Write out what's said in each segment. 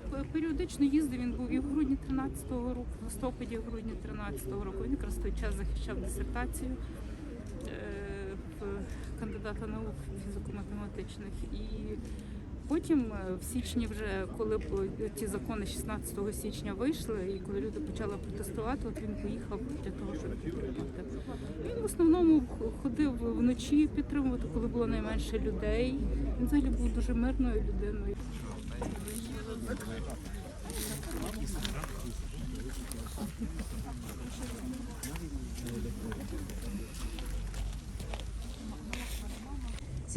п- періодично їздив. Він був і в грудні 13-го року, в листопаді, в грудні 13-го року. Він якраз той час захищав дисертацію е, кандидата наук фізико-математичних. І потім е, в січні, вже коли ті закони 16 січня вийшли, і коли люди почали протестувати, от він поїхав для того, щоб підтримати. Він в основному ходив вночі підтримувати, коли було найменше людей. Він взагалі був дуже мирною людиною.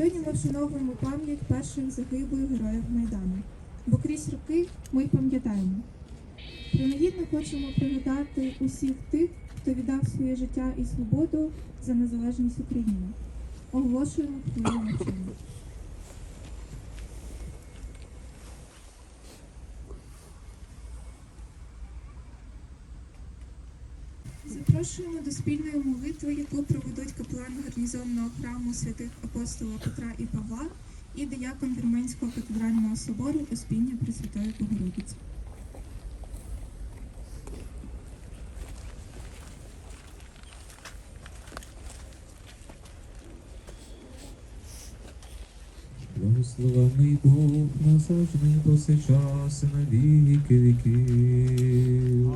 Сьогодні ми вшановуємо пам'ять перших загиблих героїв Майдану. Бо крізь роки ми пам'ятаємо. Принагідно хочемо привітати усіх тих, хто віддав своє життя і свободу за незалежність України. Оголошуємо хвилину мовчання. Запрошуємо до спільної молитви, яку проведуть капелан гарнізонного храму святих апостола Петра і Павла і диякон Вірменського катедрального собору Успіння Пресвятої Богородиці. Благословений Бог назавжди повсякчас на віки віків.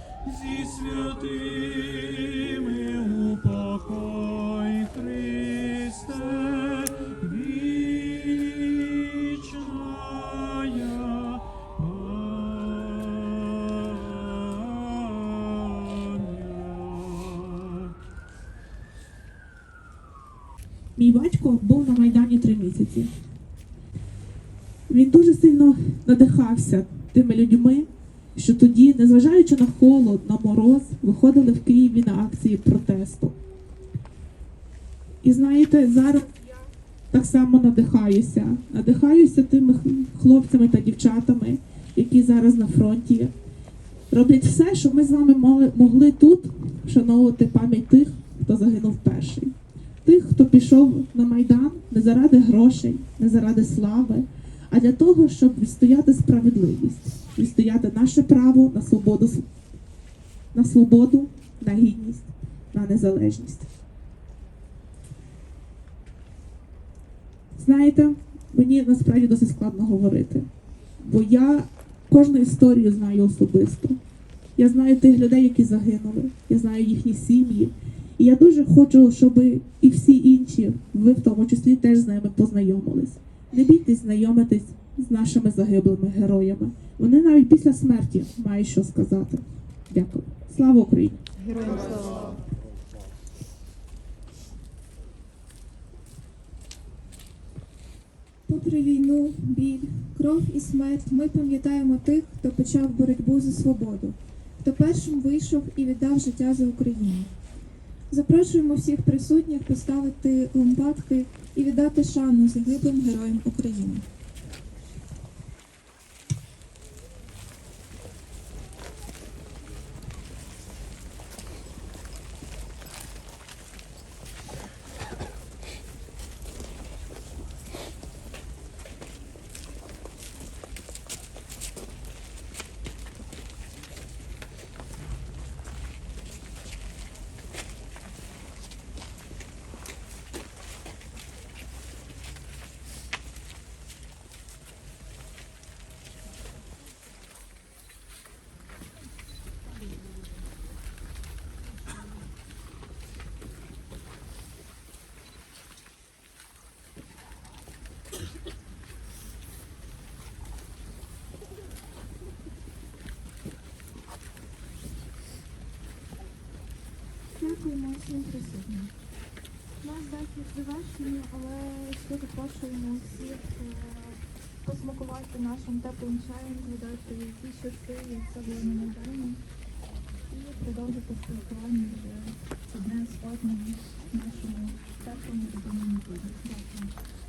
Зі святими упокой Христе, пам'ять. Мій батько був на Майдані три місяці. Він дуже сильно надихався тими людьми, що тоді, незважаючи на холод, на мороз, виходили в Києві на акції протесту. І знаєте, зараз я так само надихаюся. Надихаюся тими хлопцями та дівчатами, які зараз на фронті. Роблять все, щоб ми з вами могли тут вшановувати пам'ять тих, хто загинув перший тих, хто пішов на Майдан не заради грошей, не заради слави, а для того, щоб відстояти справедливість, відстояти наше право на свободу, на свободу, на гідність, на незалежність. Знаєте, мені насправді досить складно говорити, бо я кожну історію знаю особисто. Я знаю тих людей, які загинули, я знаю їхні сім'ї. І я дуже хочу, щоб і всі інші, ви в тому числі, теж з ними познайомились. Не бійтесь знайомитись з нашими загиблими героями. Вони навіть після смерті мають що сказати. Дякую. Слава Україні! Попри війну, біль, кров і смерть, ми пам'ятаємо тих, хто почав боротьбу за свободу, хто першим вийшов і віддав життя за Україну. Запрошуємо всіх присутніх поставити лампадки і віддати шану загиблим героям України. Наш захід завершений, але ще запрошуємо всіх е, посмакувати нашим теплим чаєм, згадати ті часи, як це було на Майдані, і продовжити спілкування вже одне з одним нашому теплому домі. Дякую.